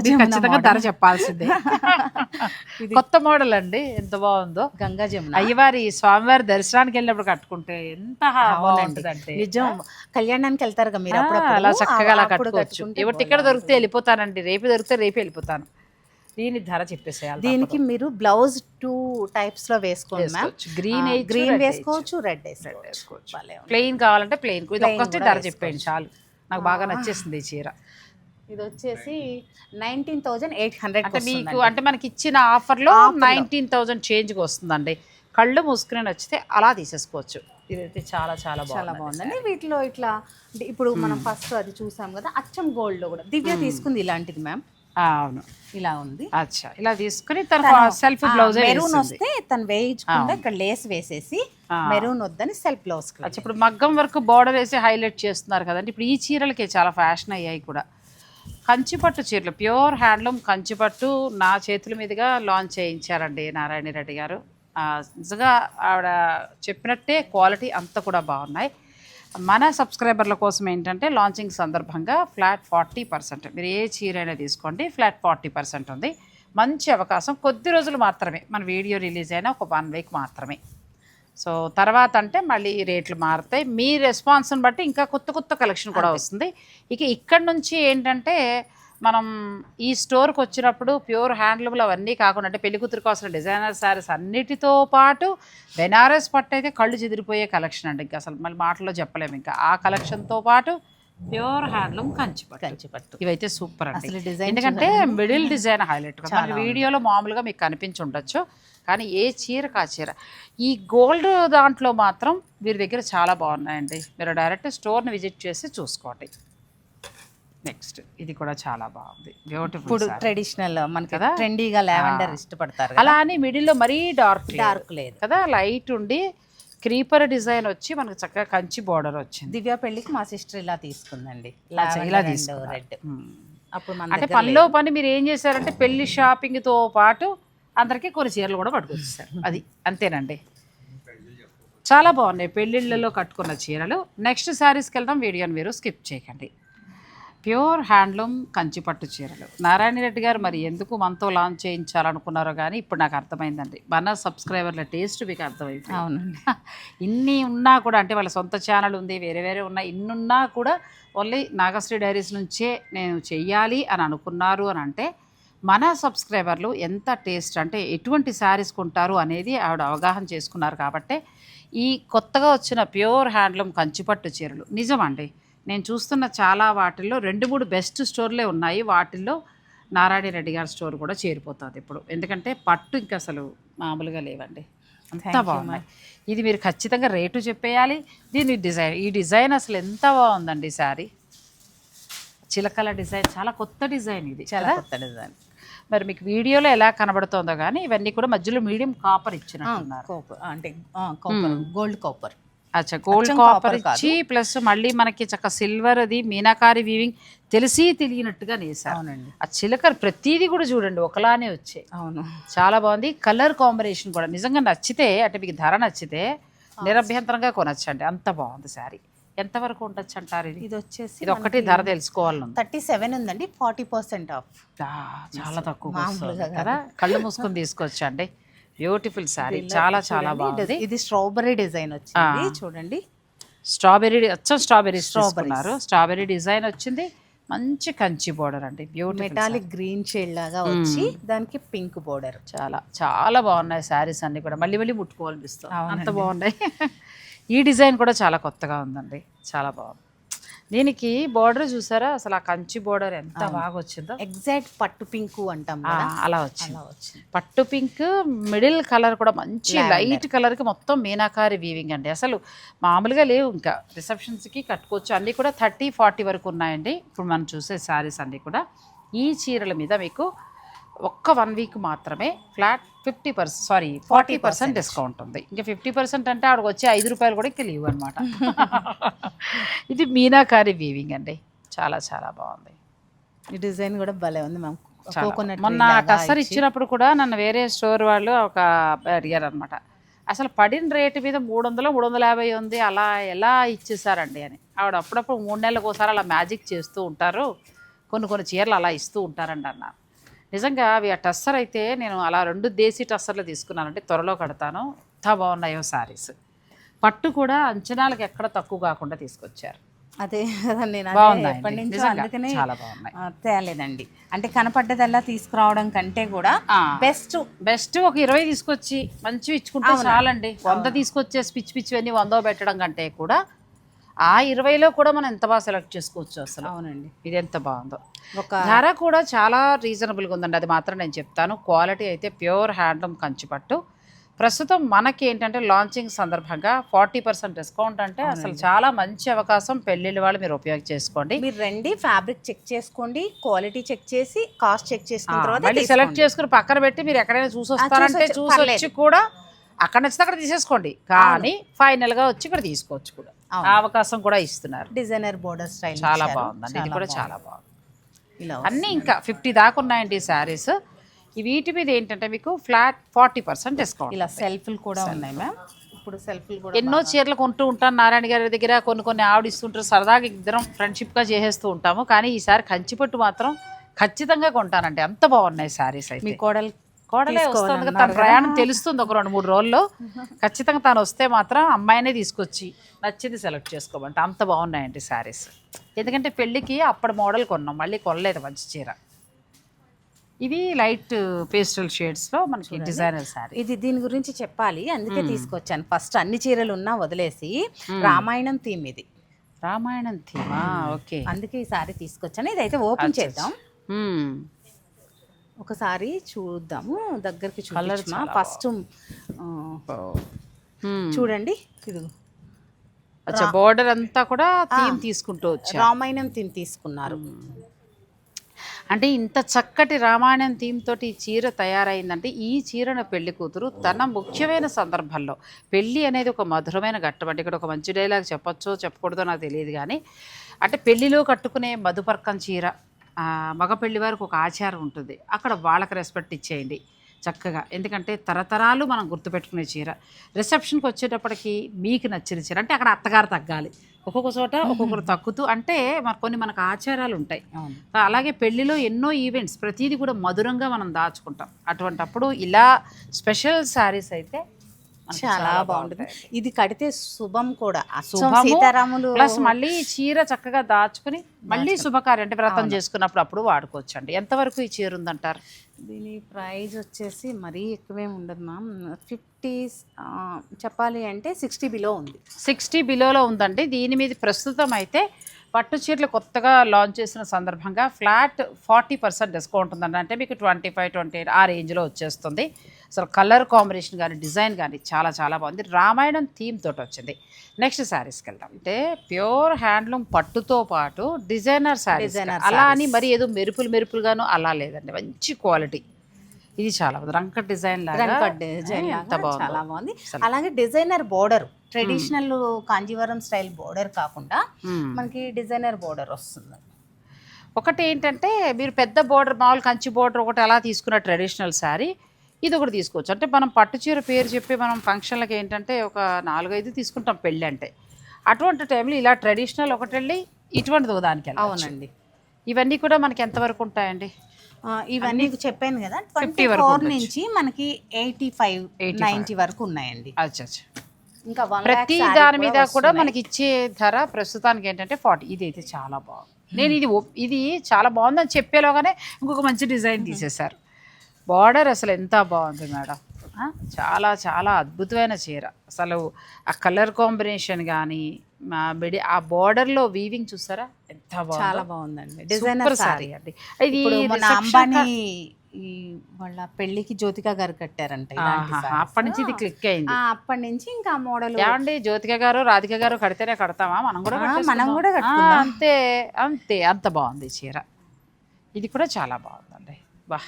జమున ఖచ్చితంగా ధర. చెప్పాల్సిందే. కొత్త మోడల్ అండి. ఎంత బాగుందో. గంగా జమున అయ్యవారి స్వామివారి దర్శనానికి వెళ్ళినప్పుడు కట్టుకుంటే ఎంత బాగుంటుందంటే. నిజం. కళ్యాణానికి వెళ్తారు కదా మీరు. అలా చక్కగా అలా కట్టుకోవచ్చు. ఎవరి టికెట్ దొరికితే వెళ్ళిపోతానండి. రేపు దొరికితే రేపు వెళ్ళిపోతాను. దీని ధర చెప్పేసేయాలి దీనికి మీరు బ్లౌజ్ టూ టైప్స్లో వేసుకోండి మ్యామ్ గ్రీన్ గ్రీన్ వేసుకోవచ్చు రెడ్ వేసుకోవచ్చు. ప్లెయిన్ కావాలంటే ప్లెయిన్ ఇది ఒక్కటి ధర చెప్పండి చాలు. నాకు బాగా నచ్చేసింది ఈ చీర. ఇది వచ్చేసి నైన్టీన్ థౌజండ్ ఎయిట్ హండ్రెడ్ అంటే మీకు అంటే మనకి ఇచ్చిన ఆఫర్లో నైన్టీన్ థౌజండ్ చేంజ్కి వస్తుందండి. కళ్ళు మూసుకుని నచ్చితే అలా తీసేసుకోవచ్చు. ఇదైతే చాలా చాలా చాలా బాగుంది బాగుందండి. వీటిలో ఇట్లా అంటే ఇప్పుడు మనం ఫస్ట్ అది చూసాం కదా అచ్చం గోల్డ్లో కూడా. దివ్య తీసుకుంది ఇలాంటిది మ్యామ్ అవును. ఇలా ఉంది. అచ్చా. ఇలా తీసుకుని తన సెల్ఫ్ బ్లౌజ్ మెరూన్ వస్తే తను వేయించకుండా ఇక్కడ లేస్ వేసేసి మెరూన్ వద్దని సెల్ఫ్ బ్లౌజ్ అచ్చా. ఇప్పుడు మగ్గం వరకు బార్డర్ వేసి హైలైట్ చేస్తున్నారు కదండి. ఇప్పుడు ఈ చీరలకి చాలా ఫ్యాషన్ అయ్యాయి కూడా. కంచిపట్టు చీరలు. ప్యూర్ హ్యాండ్లూమ్ కంచిపట్టు నా చేతుల మీదుగా లాంచ్ చేయించారండి నారాయణ రెడ్డి గారు నిజంగా ఆవిడ చెప్పినట్టే క్వాలిటీ అంతా కూడా బాగున్నాయి. మన సబ్స్క్రైబర్ల కోసం ఏంటంటే లాంచింగ్ సందర్భంగా ఫ్లాట్ ఫార్టీ పర్సెంట్ మీరు ఏ చీర అయినా తీసుకోండి ఫ్లాట్ ఫార్టీ పర్సెంట్ ఉంది. మంచి అవకాశం. కొద్ది రోజులు మాత్రమే. మన వీడియో రిలీజ్ అయినా ఒక వన్ వీక్ మాత్రమే. సో తర్వాత అంటే మళ్ళీ రేట్లు మారుతాయి. మీ రెస్పాన్స్ని బట్టి ఇంకా కొత్త కొత్త కలెక్షన్ కూడా వస్తుంది. ఇక ఇక్కడ నుంచి ఏంటంటే మనం ఈ స్టోర్కి వచ్చినప్పుడు ప్యూర్ హ్యాండ్లూమ్లు అవన్నీ కాకుండా అంటే పెళ్ళి కూతురు కోసం డిజైనర్ శారీస్ అన్నిటితో పాటు బెనారస్ పట్టు అయితే కళ్ళు చెదిరిపోయే కలెక్షన్ అండి. ఇంకా అసలు మళ్ళీ మాటల్లో చెప్పలేము ఇంకా ఆ కలెక్షన్తో పాటు ప్యూర్ హ్యాండ్లూమ్ కంచిపట్టు కంచి పట్టు. ఇవైతే సూపర్ అండి. అసలు డిజైన్ ఎందుకంటే మిడిల్ డిజైన్ హైలైట్. వీడియోలో మామూలుగా మీకు కనిపించి ఉండొచ్చు. కానీ ఏ చీరకు ఆ చీర. ఈ గోల్డ్ దాంట్లో మాత్రం వీరి దగ్గర చాలా బాగున్నాయండి. మీరు డైరెక్ట్ స్టోర్ని విజిట్ చేసి చూసుకోండి. నెక్స్ట్ ఇది కూడా చాలా బాగుంది. బ్యూటిఫుల్ ట్రెడిషనల్ మనకి ట్రెండీగా లావెండర్ ఇష్టపడతారు అలా అని మిడిల్లో మరీ డార్క్ డార్క్ లేదు. కదా? లైట్ ఉండి క్రీపర్ డిజైన్ వచ్చి మనకు చక్కగా కంచి బార్డర్ వచ్చింది. దివ్య పెళ్ళికి మా సిస్టర్ ఇలా తీసుకుందండి. ఇలా. రెడ్. అప్పుడు మన అంటే పనిలో పని మీరు ఏం చేశారంటే పెళ్ళి షాపింగ్తో పాటు అందరికీ కొన్ని చీరలు కూడా పట్టుకొచ్చేసారు. అది అంతేనండి. చాలా బాగున్నాయి. పెళ్ళిళ్ళలో కట్టుకున్న చీరలు. నెక్స్ట్ శారీస్కి వెళ్దాం. వీడియోని మీరు స్కిప్ చేయకండి. ప్యూర్ హ్యాండ్లూమ్ కంచిపట్టు చీరలు. నారాయణ రెడ్డి గారు మరి ఎందుకు మనతో లాంచ్ చేయించాలనుకున్నారో కానీ ఇప్పుడు నాకు అర్థమైందండి. మన సబ్స్క్రైబర్ల టేస్ట్ మీకు అర్థమైపోయింది. అవునండి. ఇన్ని ఉన్నా కూడా అంటే వాళ్ళ సొంత ఛానల్ ఉంది వేరే వేరే ఉన్నాయి. ఇన్ని ఉన్నా కూడా ఓన్లీ నాగశ్రీ డైరీస్ నుంచే నేను చెయ్యాలి అని అనుకున్నారు అని అంటే మన సబ్స్క్రైబర్లు ఎంత టేస్ట్ అంటే ఎటువంటి శారీస్ కొంటారు అనేది ఆవిడ అవగాహన చేసుకున్నారు కాబట్టే ఈ కొత్తగా వచ్చిన ప్యూర్ హ్యాండ్లూమ్ కంచిపట్టు చీరలు. నిజమండి. నేను చూస్తున్న చాలా వాటిల్లో రెండు మూడు బెస్ట్ స్టోర్లే ఉన్నాయి. వాటిల్లో నారాయణ రెడ్డి గారి స్టోర్ కూడా చేరిపోతుంది ఇప్పుడు. ఎందుకంటే పట్టు ఇంకా అసలు మామూలుగా లేవండి. అంత బాగున్నాయి. ఇది మీరు ఖచ్చితంగా రేటు చెప్పేయాలి. దీని డిజైన్ ఈ డిజైన్ అసలు ఎంత బాగుందండి ఈ శారీ? చిలకల డిజైన్ చాలా కొత్త డిజైన్ ఇది చాలా కొత్త డిజైన్. మరి మీకు వీడియోలో ఎలా కనబడుతుందో కానీ ఇవన్నీ కూడా మధ్యలో మీడియం కాపర్ కాపర్ అంటే కాపర్ గోల్డ్ కాపర్ అచ్చా గోల్డ్ కాపర్ ఇచ్చి ప్లస్ మళ్ళీ మనకి చక్క సిల్వర్ అది మీనాకారి వీవింగ్ తెలిసి తెలియనట్టుగా నేసారు అవునండి. ఆ చిలకలు ప్రతిదీ కూడా చూడండి ఒకలానే వచ్చాయి. అవును. చాలా బాగుంది. కలర్ కాంబినేషన్ కూడా నిజంగా నచ్చితే అంటే మీకు ధర నచ్చితే నిరభ్యంతరంగా కొనొచ్చండి. అంత బాగుంది శారీ. ఎంతవరకు ఉండొచ్చు అంటారు ఇది? ఇది వచ్చేసి ఇది ఒక్కటి ధర తెలుసుకోవాలను థర్టీ సెవెన్ ఉందండి ఫార్టీ పర్సెంట్ ఆఫ్. చాలా తక్కువ మామూలుగా కదా. కళ్ళు మూసుకొని తీసుకొచ్చండి. బ్యూటిఫుల్ శారీ చాలా చాలా బాగుంది. ఇది స్ట్రాబెరీ డిజైన్ వచ్చింది. చూడండి. స్ట్రాబెర్రీ అచ్చం స్ట్రాబెర్రీస్ తీసుకున్నారు. స్ట్రాబెర్రీ డిజైన్ వచ్చింది. మంచి కంచి బోర్డర్ అండి. బ్యూటిఫుల్ మెటాలిక్ గ్రీన్ షేడ్ లాగా వచ్చి దానికి పింక్ బోర్డర్ చాలా చాలా బాగున్నాయి శారీస్ అన్ని కూడా. మళ్ళీ మళ్ళీ ముట్టుకోవాలనిపిస్తుంది. అంత బాగున్నాయి. ఈ డిజైన్ కూడా చాలా కొత్తగా ఉందండి. చాలా బాగుంది. దీనికి బోర్డర్ చూసారా? అసలు ఆ కంచి బోర్డర్ ఎంత బాగా వచ్చిందో? ఎగ్జాక్ట్ పట్టు పింక్ అంటాం అలా వచ్చింది. పట్టు పింక్ మిడిల్ కలర్ కూడా మంచి లైట్ కలర్కి మొత్తం మీనాకారి వీవింగ్ అండి. అసలు మామూలుగా లేవు ఇంకా. రిసెప్షన్స్కి కట్టుకోవచ్చు. అన్నీ కూడా థర్టీ ఫార్టీ వరకు ఉన్నాయండి. ఇప్పుడు మనం చూసే శారీస్ అన్నీ కూడా. ఈ చీరల మీద మీకు ఒక్క వన్ వీక్ మాత్రమే flat fifty percent sorry forty percent discount ఉంది. ఇంకా ఫిఫ్టీ పర్సెంట్ అంటే ఆవిడకి వచ్చే ఐదు రూపాయలు కూడా ఇంకా లీవ్ అనమాట ఇది మీనాకారి వీవింగ్ అండి. చాలా చాలా బాగుంది. ఈ డిజైన్ కూడా భలే ఉంది మ్యామ్. కోకోనట్ మొన్న టస్సర్ ఇచ్చినప్పుడు కూడా నన్ను వేరే స్టోర్ వాళ్ళు ఒక అడిగారు అనమాట అసలు పడిన రేటు మీద మూడు వందలు మూడు వందల యాభై ఉంది. అలా ఎలా ఇచ్చేసారండి అని. ఆవిడ అప్పుడప్పుడు మూడు నెలలకు ఒకసారి అలా మ్యాజిక్ చేస్తూ ఉంటారు. కొన్ని కొన్ని చీరలు అలా ఇస్తూ ఉంటారండి అన్నారు. నిజంగా అవి ఆ టస్సర్ అయితే నేను అలా రెండు దేశీ టస్సర్లు తీసుకున్నానంటే త్వరలో కడతాను. ఎంత బాగున్నాయో సారీస్ పట్టు కూడా అంచనాలకు ఎక్కడ తక్కువ కాకుండా తీసుకొచ్చారు. అదే నేను. ఎప్పటి నుంచో అందుకనే తేలేదండి. అంటే కనపడ్డదల్లా తీసుకురావడం కంటే కూడా. బెస్ట్. బెస్ట్ ఒక ఇరవై తీసుకొచ్చి మంచివి ఇచ్చుకుంటే చాలండి. వంద తీసుకొచ్చే పిచ్చి పిచ్చి అన్ని వందో పెట్టడం కంటే కూడా ఆ ఇరవైలో కూడా మనం ఎంత బాగా సెలెక్ట్ చేసుకోవచ్చు అసలు? అవునండి. ఇది ఎంత బాగుందో. ఒక ధర కూడా చాలా రీజనబుల్గా ఉందండి. అది మాత్రం నేను చెప్తాను. క్వాలిటీ అయితే ప్యూర్ హ్యాండ్లూమ్ కంచిపట్టు. ప్రస్తుతం మనకి ఏంటంటే లాంచింగ్ సందర్భంగా ఫార్టీ పర్సెంట్ డిస్కౌంట్ అంటే అసలు చాలా మంచి అవకాశం పెళ్ళిళ్ళ వాళ్ళు మీరు ఉపయోగం చేసుకోండి. మీరు రండి ఫ్యాబ్రిక్ చెక్ చేసుకోండి క్వాలిటీ చెక్ చేసి కాస్ట్ చెక్ చేసుకున్న తర్వాత సెలెక్ట్ చేసుకుని పక్కన పెట్టి మీరు ఎక్కడైనా చూసి వస్తారంటే చూసి వచ్చి. కూడా అక్కడ నచ్చితే అక్కడ తీసేసుకోండి. కానీ ఫైనల్గా వచ్చి ఇక్కడ తీసుకోవచ్చు కూడా. ఆ అవకాశం కూడా ఇస్తున్నారు. డిజైనర్ బోర్డర్ స్టైల్ చాలా బాగుందండి ఇది కూడా చాలా బాగుంది. ఇలా అన్నీ ఇంకా ఫిఫ్టీ దాకా ఉన్నాయండి శారీస్. వీటి మీద ఏంటంటే మీకు ఫ్లాట్ ఫార్టీ పర్సెంట్ డిస్కౌంట్ ఇలా సెల్ఫ్లు కూడా ఉన్నాయి మ్యామ్. ఇప్పుడు సెల్ఫ్లు కూడా ఎన్నో చీరలు కొంటూ ఉంటాను నారాయణ గారి దగ్గర కొన్ని కొన్ని ఆవిడ ఇస్తుంటారు సరదాగా ఇద్దరం ఫ్రెండ్షిప్గా చేసేస్తూ ఉంటాము. కానీ ఈసారి కంచిపట్టు మాత్రం ఖచ్చితంగా కొంటానండి. అంత బాగున్నాయి శారీస్ అయితే. మీ కోడలు కోడలే వస్తుంది తన ప్రయాణం తెలుస్తుంది ఒక రెండు మూడు రోజుల్లో. ఖచ్చితంగా తను వస్తే మాత్రం అమ్మాయినే తీసుకొచ్చి నచ్చింది సెలెక్ట్ చేసుకోమంట. అంత బాగున్నాయండి శారీస్. ఎందుకంటే పెళ్ళికి అప్పటి మోడల్ కొన్నాం మళ్ళీ కొనలేదు మంచి చీర. ఇవి లైట్ పేస్టల్ షేడ్స్లో మనకి డిజైనర్ శారీ. ఇది దీని గురించి చెప్పాలి. అందుకే తీసుకొచ్చాను. ఫస్ట్ అన్ని చీరలు ఉన్నా వదిలేసి రామాయణం థీమ్ ఇది. రామాయణం థీమా? ఓకే. అందుకే ఈ సారీ తీసుకొచ్చాను. ఇదైతే ఓపెన్ చేద్దాం. ఒకసారి చూద్దాము. దగ్గరికి చూపించమా? ఫస్ట్ మ్మ్. చూడండి. ఇది అచ్చా బోర్డర్ అంతా కూడా థీమ్ తీసుకుంటూ వచ్చారు. రామాయణం థీమ్ తీసుకున్నారు. అంటే ఇంత చక్కటి రామాయణం థీమ్ తోటి ఈ చీర తయారైందంటే ఈ చీరను పెళ్ళి కూతురు తన ముఖ్యమైన సందర్భంలో. పెళ్ళి అనేది ఒక మధురమైన ఘట్టం అంటే ఇక్కడ ఒక మంచి డైలాగ్ చెప్పొచ్చో చెప్పకూడదో నాకు తెలియదు కానీ అంటే పెళ్ళిలో కట్టుకునే మధుపర్కం చీర. మగ పెళ్ళి వారికి ఒక ఆచారం ఉంటుంది. అక్కడ వాళ్ళకి రెస్పెక్ట్ ఇచ్చేయండి చక్కగా. ఎందుకంటే తరతరాలు మనం గుర్తుపెట్టుకునే చీర. రిసెప్షన్కి వచ్చేటప్పటికి మీకు నచ్చిన చీర. అంటే అక్కడ అత్తగారు తగ్గాలి. ఒక్కొక్క చోట ఒక్కొక్కరు తగ్గుతూ అంటే మన కొన్ని మనకు ఆచారాలు ఉంటాయి. అలాగే పెళ్ళిలో ఎన్నో ఈవెంట్స్ ప్రతిదీ కూడా మధురంగా మనం దాచుకుంటాం. అటువంటప్పుడు ఇలా స్పెషల్ శారీస్ అయితే చాలా బాగుంటుంది. ఇది కడితే శుభం కూడా. సీతారాములు ప్లస్ మళ్ళీ చీర చక్కగా దాచుకుని మళ్ళీ శుభకార్యం అంటే వ్రతం చేసుకున్నప్పుడు అప్పుడు వాడుకోవచ్చండి. ఎంతవరకు ఈ చీర ఉందంటారు? దీని ప్రైస్ వచ్చేసి మరీ ఎక్కువేం ఉండదు మ్యామ్. ఫిఫ్టీ చెప్పాలి అంటే సిక్స్టీ బిలో ఉంది. సిక్స్టీ బిలోలో ఉందండి. దీని మీద ప్రస్తుతం అయితే పట్టు చీరలు కొత్తగా లాంచ్ చేసిన సందర్భంగా ఫ్లాట్ ఫార్టీ పర్సెంట్ డిస్కౌంట్ ఉందండి. అంటే మీకు ట్వంటీ ఫైవ్ ట్వంటీ ఎయిట్ ఆ రేంజ్లో వచ్చేస్తుంది. అసలు కలర్ కాంబినేషన్ కానీ డిజైన్ కానీ చాలా చాలా బాగుంది. రామాయణం థీమ్ తోటి వచ్చింది. నెక్స్ట్ శారీస్కి వెళ్దాం. అంటే ప్యూర్ హ్యాండ్లూమ్ పట్టుతో పాటు డిజైనర్ శారీస్ అలా అని మరి ఏదో మెరుపులు మెరుపులుగాను అలా లేదండి. మంచి క్వాలిటీ. ఇది చాలా బాగుంది. రంక డిజైన్ లాగా. రంకట్ డిజైన్ లాగా బాగుందో. చాలా బాగుంది. అలాగే designer border. Traditional Kanjeevaram style border కాకుండా. మనకి డిజైనర్ బోర్డర్ వస్తుంది. ఒకటి ఏంటంటే మీరు పెద్ద బోర్డర్ మామూలు కంచి బోర్డర్ ఒకటి అలా తీసుకున్న ట్రెడిషనల్ శారీ. ఇది ఒకటి తీసుకోవచ్చు. అంటే మనం పట్టు చీర పేరు చెప్పి మనం ఫంక్షన్లకి ఏంటంటే ఒక నాలుగైదు తీసుకుంటాం పెళ్ళి అంటే అటువంటి టైంలో ఇలా ట్రెడిషనల్ ఒకటి వెళ్ళి ఇటువంటిది ఒక దానికి అవునండి. ఇవన్నీ కూడా మనకి ఎంతవరకు ఉంటాయండి? ఇవన్నీ చెప్పాను కదా 50 ట్వంటీ వరకు ఫోర్. నుంచి మనకి ఎయిటీ ఫైవ్ 85. నైంటీ వరకు ఉన్నాయండి. అచ్చా ఇంకా ప్రతి దాని మీద కూడా. మనకి ఇచ్చే ధర ప్రస్తుతానికి ఏంటంటే ఫార్టీ. ఇది అయితే చాలా బాగుంది. నేను ఇది ఒప్- ఇది చాలా బాగుందని చెప్పేలోగానే ఇంకొక మంచి డిజైన్ తీసేశారు. బార్డర్ అసలు ఎంత బాగుంది మేడం. చాలా చాలా అద్భుతమైన చీర. అసలు ఆ కలర్ కాంబినేషన్ కానీ మా బిడి ఆ బార్డర్లో వీవింగ్ చూసారా? ఎంత చాలా బాగుంది బాగుందండి డిజైనర్ సారీ అండి. ఇది అంబానీ ఈ వాళ్ళ పెళ్ళికి జ్యోతిక గారు కట్టారంట. అప్పటి నుంచి ఇది క్లిక్ అయింది. అప్పటి నుంచి ఇంకా మోడల్ ఏమండి జ్యోతిక గారు రాధిక గారు కడితేనే కడతామా? మనం కూడా. మనం కూడా. అంతే అంతే అంత బాగుంది చీర. ఇది కూడా చాలా బాగుందండి. బా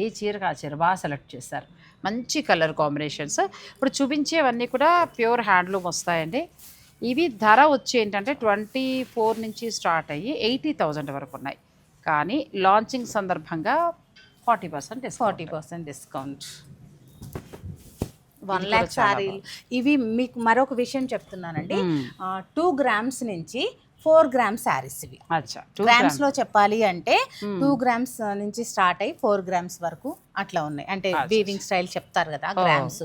ఏ చీరకు ఆ చీర బాగా సెలెక్ట్ చేశారు. మంచి కలర్ కాంబినేషన్స్. ఇప్పుడు చూపించేవన్నీ కూడా ప్యూర్ హ్యాండ్లూమ్ వస్తాయండి. ఇవి ధర వచ్చి ఏంటంటే ట్వంటీ ఫోర్ నుంచి స్టార్ట్ అయ్యి ఎయిటీ థౌజండ్ వరకు ఉన్నాయి. కానీ లాంచింగ్ సందర్భంగా forty percent forty percent discount one lakh శారీలు ఇవి మీకు మరొక విషయం చెప్తున్నానండి. టూ గ్రామ్స్ నుంచి ఫోర్ గ్రామ్స్ శారీస్ ఇవి. అచ్చా టూ గ్రామ్స్లో చెప్పాలి అంటే టూ గ్రామ్స్ నుంచి స్టార్ట్ అయ్యి ఫోర్ గ్రామ్స్ వరకు అట్లా ఉన్నాయి. అంటే వీవింగ్ స్టైల్ చెప్తారు కదా గ్రామ్స్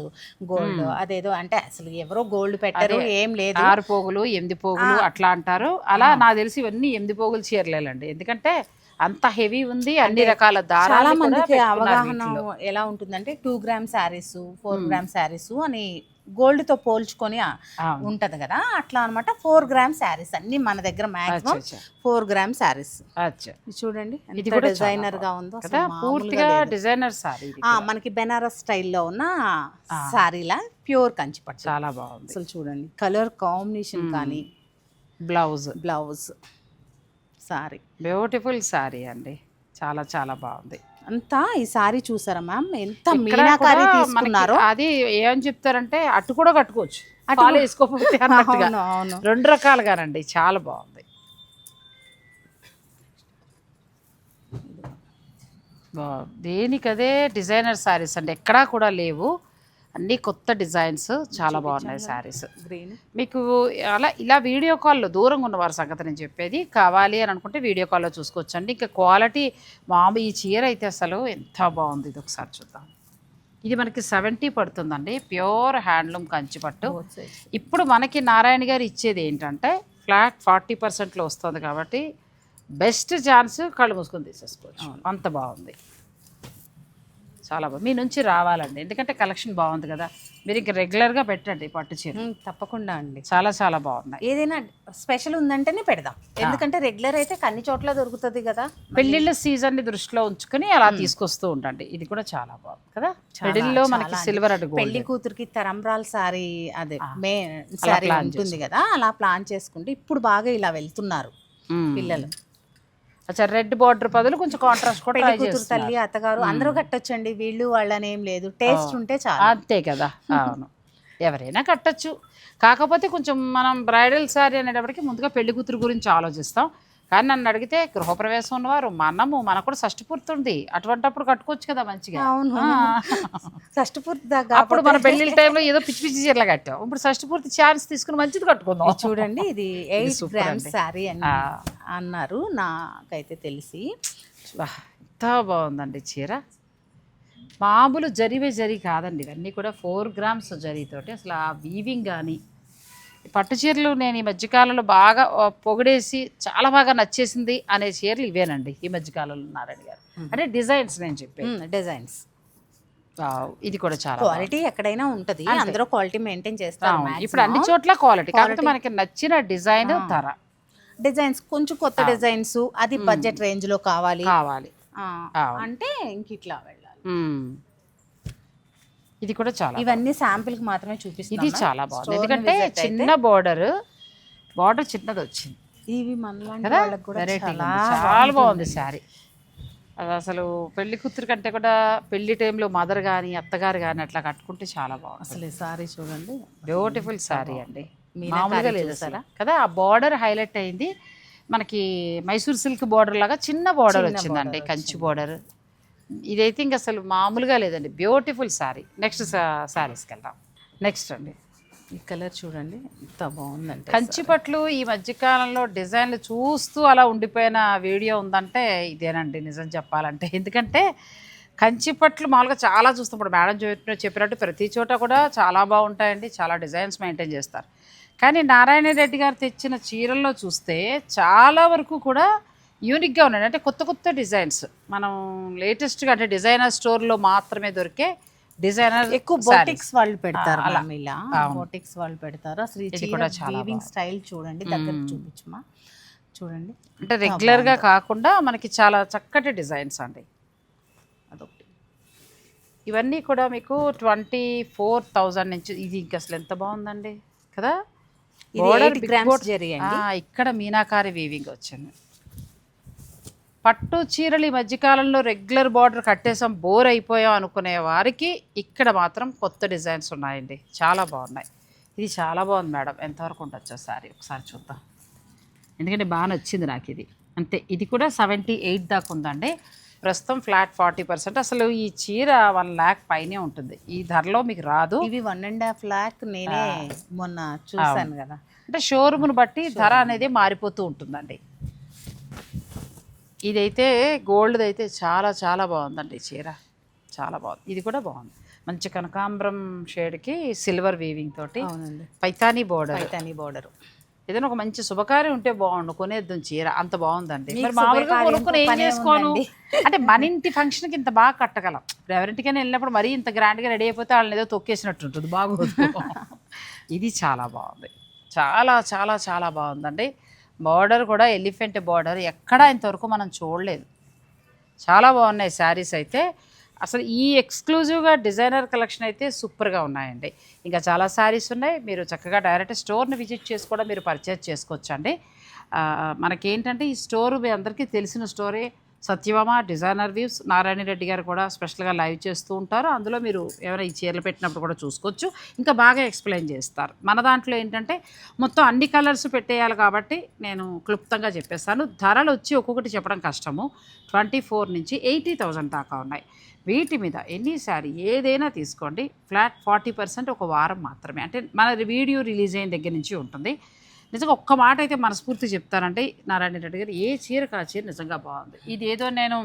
గోల్డ్ అదేదో అంటే అసలు ఎవరో గోల్డ్ పెట్టరు ఏం లేదు. ఆరు పోగులు ఎనిమిది పోగులు అట్లా అంటారు. అలా నాకు తెలిసి ఇవన్నీ ఎనిమిది పోగులు చీరలేలండి. ఎందుకంటే అంత హెవీ ఉంది అన్ని రకాల చాలా మందికి అవగాహన. ఎలా ఉంటుందంటే two gram saris four gram saris అని గోల్డ్తో పోల్చుకొని. ఉంటది కదా? అట్లా అన్నమాట. ఫోర్ గ్రామ్ శారీస్ అన్ని మన దగ్గర మాక్సిమం. ఫోర్ గ్రామ్ శారీస్ చూడండి ఇది ఎంత కూడా డిజైనర్గా ఉందో పూర్తిగా. డిజైనర్ సారీ మనకి బెనారస్ స్టైల్లో ఉన్న శారీలా ప్యూర్ కంచిపట్టు. చాలా బాగుంది. అసలు చూడండి కలర్ కాంబినేషన్ కానీ blouse. Blouse sari. Beautiful sari అండి. చాలా చాలా బాగుంది. అంతా ఈ సారీ చూసారా మ్యామ్? ఎంత మీనాకారి తీసుకున్నారో. అది ఏమని చెప్తారంటే అటు కూడా కట్టుకోవచ్చు. పాలు వేసుకోకపోతే అవును రెండు రకాలుగానండి చాలా బాగుంది. దేనికదే డిజైనర్ శారీస్ అండి ఎక్కడా కూడా లేవు. అన్నీ కొత్త డిజైన్స్ చాలా బాగున్నాయి శారీస్. గ్రీన్ మీకు అలా ఇలా వీడియో కాల్లో దూరంగా ఉన్న వారి సంగతి నేను చెప్పేది కావాలి అని అనుకుంటే వీడియో కాల్లో చూసుకోవచ్చండి. ఇంకా క్వాలిటీ మామూలు ఈ చీర అయితే అసలు ఎంత బాగుంది ఇది ఒకసారి చూద్దాం. ఇది మనకి సెవెంటీ పడుతుందండి. ప్యూర్ హ్యాండ్లూమ్ కంచిపట్టు. ఇప్పుడు మనకి నారాయణ గారు ఇచ్చేది ఏంటంటే ఫ్లాట్ ఫార్టీ పర్సెంట్లో వస్తుంది కాబట్టి బెస్ట్ ఛాన్స్ కళ్ళు మూసుకొని తీసేసుకోవచ్చు. అంత బాగుంది. చాలా బాగుంది. మీ నుంచి రావాలండి. ఎందుకంటే కలెక్షన్ బాగుంది కదా. మీరు ఇంక రెగ్యులర్గా పెట్టండి పట్టు చీర. తప్పకుండా అండి. చాలా చాలా బాగున్నాయి. ఏదైనా స్పెషల్ ఉందంటేనే పెడదాం. ఎందుకంటే రెగ్యులర్ అయితే అన్ని చోట్ల దొరుకుతుంది కదా. పెళ్ళిళ్ళ సీజన్ని దృష్టిలో ఉంచుకొని అలా తీసుకొస్తూ ఉండండి. ఇది కూడా చాలా బాగుంది కదా. పెళ్ళిళ్ళలో మనకి సిల్వర్ అడ్డు పెళ్ళి కూతురికి తరంబ్రాల్ సారీ అదే మే సారీ ఉంటుంది కదా. అలా ప్లాన్ చేసుకుంటే ఇప్పుడు బాగా ఇలా వెళ్తున్నారు పిల్లలు. అచ్చా రెడ్ బార్డర్ బదులు కొంచెం కాంట్రాస్ట్ కూడా పెళ్ళి ట్రై కూతురు చేస్తున్నారు. తల్లి అత్తగారు అందరూ కట్టొచ్చండి. వీళ్ళు వాళ్ళని ఏం లేదు. టేస్ట్ ఉంటే చాలు. అంతే కదా. అవును. ఎవరైనా కట్టచ్చు. కాకపోతే కొంచెం మనం బ్రైడల్ శారీ అనేటప్పటికి ముందుగా పెళ్ళి కూతురు గురించి ఆలోచిస్తాం. కానీ నన్ను అడిగితే గృహప్రవేశం ఉన్నవారు మనము మనకు కూడా షష్టి పూర్తి ఉంది అటువంటప్పుడు కట్టుకోవచ్చు కదా మంచిగా. అవును. ఆ. షష్టి పూర్తి దాకా అప్పుడు మన పెళ్ళిళ్ళ టైంలో ఏదో పిచ్చి పిచ్చి చీరలు కట్టాం. ఇప్పుడు షష్టి పూర్తి ఛాన్స్ తీసుకుని మంచిది కట్టుకుందాం. చూడండి ఇది ఎయిట్ గ్రామ్స్. శారీ అని. అన్నారు నాకైతే తెలిసి. ఎంత బాగుందండి చీర. మామూలు జరివే జరి కాదండి. ఇవన్నీ కూడా ఫోర్ గ్రామ్స్ జరీతోటి అసలు ఆ వీవింగ్ కానీ పట్టు చీరలు నేను ఈ మధ్యకాలంలో బాగా పొగిడేసి చాలా బాగా నచ్చేసింది అనే చీరలు ఇవేనండి ఈ మధ్యకాలంలో నారాయణ గారు. అంటే డిజైన్స్ నేను చెప్పాను డిజైన్స్. ఇది కూడా చాలా. క్వాలిటీ ఎక్కడైనా ఉంటది. అందరూ క్వాలిటీ మెయింటైన్ అవును. ఇప్పుడు అన్ని చోట్ల క్వాలిటీ. కాకపోతే మనకి నచ్చిన డిజైన్ ధర. డిజైన్స్ కొంచెం కొత్త డిజైన్స్ అది బడ్జెట్ రేంజ్లో కావాలి. కావాలి. అంటే ఇంక ఇట్లా వెళ్ళాలి. ఇది కూడా చాలా ఇవన్నీ శాంపిల్కి మాత్రమే ఇది చూపిస్తున్నాం చాలా బాగుంది. ఎందుకంటే చిన్న బార్డర్ బార్డర్ చిన్నది వచ్చింది. ఇవి మనలాంటి కదా? వాళ్ళకి కూడా వెరైటీ చాలా బాగుంది శారీ. అది అసలు పెళ్ళి కూతురు కంటే కూడా పెళ్ళి టైంలో మదర్ కానీ అత్తగారు కానీ అట్లా కట్టుకుంటే చాలా బాగుంది అసలు ఈ సారీ చూడండి. బ్యూటిఫుల్ శారీ అండి. మామూలుగా లేదు అసలు. కదా? ఆ బార్డర్ హైలైట్ అయింది. మనకి మైసూర్ సిల్క్ బార్డర్ లాగా చిన్న బార్డర్ వచ్చిందండి. కంచి బార్డర్. ఇదైతే ఇంక అసలు మామూలుగా లేదండి. బ్యూటిఫుల్ శారీ నెక్స్ట్ శారీస్కి వెళ్దాం. నెక్స్ట్ అండి. ఈ కలర్ చూడండి. ఎంత బాగుందంటే కంచి పట్లు ఈ మధ్యకాలంలో డిజైన్లు చూస్తూ అలా ఉండిపోయిన వీడియో ఉందంటే ఇదేనండి నిజం చెప్పాలంటే. ఎందుకంటే కంచి పట్లు మామూలుగా చాలా చూస్తాం. ఇప్పుడు మేడం చెప్పిన చెప్పినట్టు ప్రతి చోట కూడా చాలా బాగుంటాయండి. చాలా డిజైన్స్ మెయింటైన్ చేస్తారు. కానీ నారాయణ రెడ్డి గారు తెచ్చిన చీరల్లో చూస్తే చాలా వరకు కూడా యూనిక్గా ఉన్నాయి అంటే కొత్త కొత్త డిజైన్స్. మనం లేటెస్ట్గా అంటే డిజైనర్ స్టోర్లో మాత్రమే దొరికే డిజైనర్ ఎక్కువ బోటిక్స్ వాళ్ళు పెడతారు ఇలా. బోటిక్స్ వాళ్ళు పెడతారు. అసలు ఇది కూడా చాలా స్టైల్ చూడండి దగ్గర చూపించమా? చూడండి. అంటే రెగ్యులర్గా కాకుండా మనకి చాలా చక్కటి డిజైన్స్ అండి. అదొకటి. ఇవన్నీ కూడా మీకు ట్వంటీ ఫోర్ థౌజండ్ నుంచి ఇది ఇంకా అసలు ఎంత బాగుందండి కదా? ఇక్కడ మీనాకారి వీవింగ్ వచ్చింది. పట్టు చీరలు ఈ మధ్యకాలంలో రెగ్యులర్ బార్డర్ కట్టేసాం బోర్ అయిపోయాం అనుకునే వారికి ఇక్కడ మాత్రం కొత్త డిజైన్స్ ఉన్నాయండి. చాలా బాగున్నాయి. ఇది చాలా బాగుంది మేడం. ఎంతవరకు ఉండొచ్చు సారీ ఒకసారి చూద్దాం. ఎందుకంటే బాగా నచ్చింది నాకు ఇది. అంతే ఇది కూడా సెవెంటీ ఎయిట్ దాకా ఉందండి. ప్రస్తుతం ఫ్లాట్ ఫార్టీ పర్సెంట్. అసలు ఈ చీర వన్ ల్యాక్ పైనే ఉంటుంది. ఈ ధరలో మీకు రాదు. ఇవి వన్ అండ్ హాఫ్ లాక్ నేనే మొన్న చూసాను కదా. అంటే షోరూమ్ను బట్టి ధర అనేది మారిపోతూ ఉంటుందండి. ఇదైతే గోల్డ్ అయితే చాలా చాలా బాగుందండి చీర. చాలా బాగుంది. ఇది కూడా బాగుంది. మంచి కనకాంబరం షేడ్కి సిల్వర్ వీవింగ్ తోటి అవునండి. పైతానీ బోర్డర్. పైతాని బోర్డర్. ఏదైనా ఒక మంచి శుభకార్యం ఉంటే బాగుండు కొనేద్దాం చీర. అంత బాగుందండి. మరి మామూలుగా కొనుక్కుని ఏం చేసుకోను. అంటే మన ఇంటి ఫంక్షన్కి ఇంత బాగా కట్టగలం. ఇప్పుడు ఎవరింటికైనా వెళ్ళినప్పుడు మరీ ఇంత గ్రాండ్గా రెడీ అయిపోతే వాళ్ళని ఏదో తొక్కేసినట్టు ఉంటుంది. బాగోదు. ఇది చాలా బాగుంది. చాలా చాలా చాలా బాగుందండి. బార్డర్ కూడా ఎలిఫెంట్ బార్డర్. ఎక్కడా ఇంతవరకు మనం చూడలేదు. చాలా బాగున్నాయి శారీస్ అయితే. అసలు ఈ ఎక్స్క్లూజివ్గా డిజైనర్ కలెక్షన్ అయితే సూపర్గా ఉన్నాయండి. ఇంకా చాలా శారీస్ ఉన్నాయి. మీరు చక్కగా డైరెక్ట్ స్టోర్ని విజిట్ చేసి కూడా మీరు పర్చేజ్ చేసుకోవచ్చు అండి మనకేంటంటే ఈ స్టోర్ మీ అందరికీ తెలిసిన స్టోరే. సత్యభామ డిజైనర్ వ్యూస్ నారాయణ రెడ్డి గారు కూడా స్పెషల్గా లైవ్ చేస్తూ ఉంటారు. అందులో మీరు ఏమైనా ఈ చీరలు పెట్టినప్పుడు కూడా చూసుకోవచ్చు. ఇంకా బాగా ఎక్స్ప్లెయిన్ చేస్తారు. మన దాంట్లో ఏంటంటే మొత్తం అన్ని కలర్స్ పెట్టేయాలి కాబట్టి నేను క్లుప్తంగా చెప్పేస్తాను. ధరలు వచ్చి ఒక్కొక్కటి చెప్పడం కష్టము. ట్వంటీ ఫోర్ నుంచి ఎయిటీ థౌజండ్ దాకా ఉన్నాయి. వీటి మీద ఎన్ని శారీ ఏదైనా తీసుకోండి. ఫ్లాట్ ఫార్టీ పర్సెంట్ ఒక వారం మాత్రమే. అంటే మన వీడియో రిలీజ్ అయిన దగ్గర నుంచి ఉంటుంది. నిజంగా ఒక్క మాట అయితే మనస్ఫూర్తి చెప్తానంటే నారాయణ రెడ్డి గారు ఏ చీరకు ఆ చీర నిజంగా బాగుంది. ఇది ఏదో నేను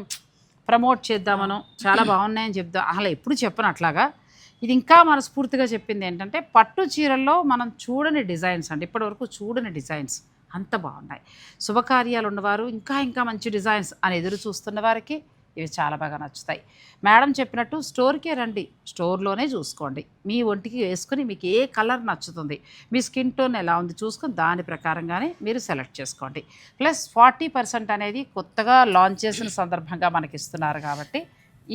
ప్రమోట్ చేద్దామను చాలా బాగున్నాయని చెప్దాం అసలు ఎప్పుడు చెప్పను అట్లాగా. ఇది ఇంకా మనస్ఫూర్తిగా చెప్పింది ఏంటంటే పట్టు చీరల్లో మనం చూడని డిజైన్స్ అండి. ఇప్పటివరకు చూడని డిజైన్స్ అంత బాగున్నాయి. శుభకార్యాలు ఉన్నవారు ఇంకా ఇంకా మంచి డిజైన్స్ అని ఎదురు చూస్తున్న వారికి ఇవి చాలా బాగా నచ్చుతాయి. మేడం చెప్పినట్టు స్టోర్కే రండి స్టోర్లోనే చూసుకోండి. మీ ఒంటికి వేసుకుని మీకు ఏ కలర్ నచ్చుతుంది మీ స్కిన్ టోన్ ఎలా ఉంది చూసుకొని దాని ప్రకారంగానే మీరు సెలెక్ట్ చేసుకోండి. ప్లస్ ఫార్టీ పర్సెంట్ అనేది కొత్తగా లాంచ్ చేసిన సందర్భంగా మనకి ఇస్తున్నారు కాబట్టి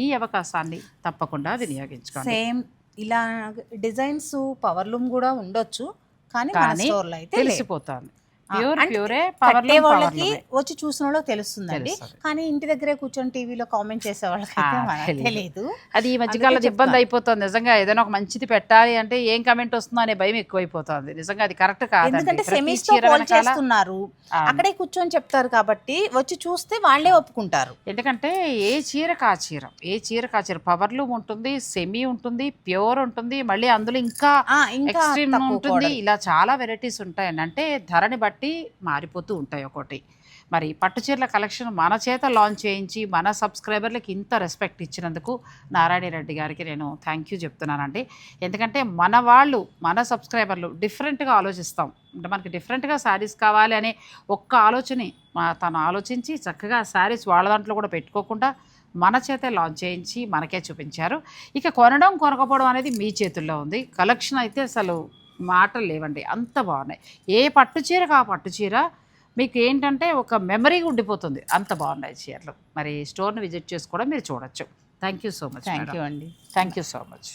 ఈ అవకాశాన్ని తప్పకుండా వినియోగించుకోండి. సేమ్ ఇలా డిజైన్స్ పవర్ లూమ్ కూడా ఉండొచ్చు కానీ. తెలిసిపోతుంది. కట్టే వాళ్ళకి వచ్చి చూసిన వాళ్ళకి తెలుస్తుందండి. తెలుస్తుంది. కానీ ఇంటి దగ్గరే కూర్చొని టీవీలో కామెంట్ చేసే వాళ్ళకి. తెలియదు అది ఈ మధ్యకాలంలో ఇబ్బంది. అయిపోతుంది. నిజంగా ఏదైనా ఒక మంచిది పెట్టాలి అంటే ఏం కమెంట్ వస్తుందో అనే భయం ఎక్కువైపోతుంది. నిజంగా అది కరెక్ట్ కాదండి. ఎందుకంటే సెమీస్ చేస్తున్నారు. అక్కడే కూర్చొని చెప్తారు కాబట్టి వచ్చి చూస్తే వాళ్ళే ఒప్పుకుంటారు. ఎందుకంటే ఏ చీర కా చీర? ఏ చీర కా చీర? పవర్ లూమ్ ఉంటుంది సెమీ ఉంటుంది ప్యూర్ ఉంటుంది మళ్ళీ అందులో ఇంకా ఆ, ఇంకా ఎక్స్ట్రీమ్ ఉంటుంది. ఇలా చాలా వెరైటీస్ ఉంటాయండి. అంటే ధరని బట్టి మారిపోతూ ఉంటాయి ఒకటి మరి పట్టు చీరల కలెక్షన్ మన చేత లాంచ్ చేయించి మన సబ్స్క్రైబర్లకు ఇంత రెస్పెక్ట్ ఇచ్చినందుకు నారాయణ రెడ్డి గారికి నేను థ్యాంక్ యూ చెప్తున్నానండి. ఎందుకంటే మన వాళ్ళు మన సబ్స్క్రైబర్లు డిఫరెంట్గా ఆలోచిస్తాం. అంటే మనకి డిఫరెంట్గా శారీస్ కావాలి అనే ఒక్క ఆలోచన తను ఆలోచించి చక్కగా శారీస్ వాళ్ళ దాంట్లో కూడా పెట్టుకోకుండా మన చేతే లాంచ్ చేయించి మనకే చూపించారు. ఇక కొనడం కొనకపోవడం అనేది మీ చేతుల్లో ఉంది. కలెక్షన్ అయితే అసలు మాటలు లేవండి. అంత బాగున్నాయి. ఏ పట్టు చీర కా పట్టు చీర? మీకు ఏంటంటే ఒక మెమరీ ఉండిపోతుంది. అంత బాగున్నాయి చీరలు. మరి స్టోర్ని విజిట్ చేసుకోవడం మీరు చూడొచ్చు. Thank you so much thank you అండి. Thank you so much.